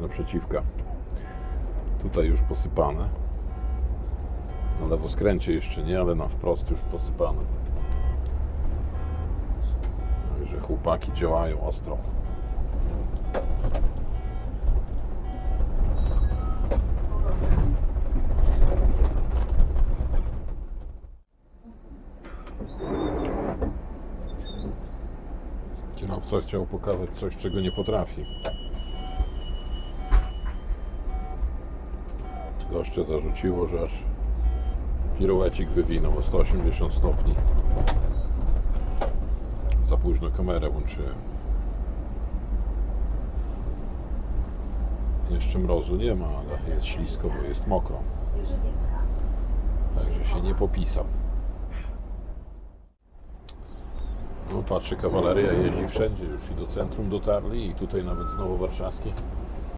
jest naprzeciwka. Tutaj już posypane. Na lewo skręcie jeszcze nie, ale na wprost już posypane. Także chłopaki działają ostro. Kierowca chciał pokazać coś, czego nie potrafi. Goście zarzuciło, że aż piruecik wywinął o 180 stopni. Za późno kamerę włączyłem. Jeszcze mrozu nie ma, ale jest ślisko, bo jest mokro. Także się nie popisał. No patrzę, kawaleria jeździ wszędzie, już i do centrum dotarli i tutaj nawet znowu warszawskie.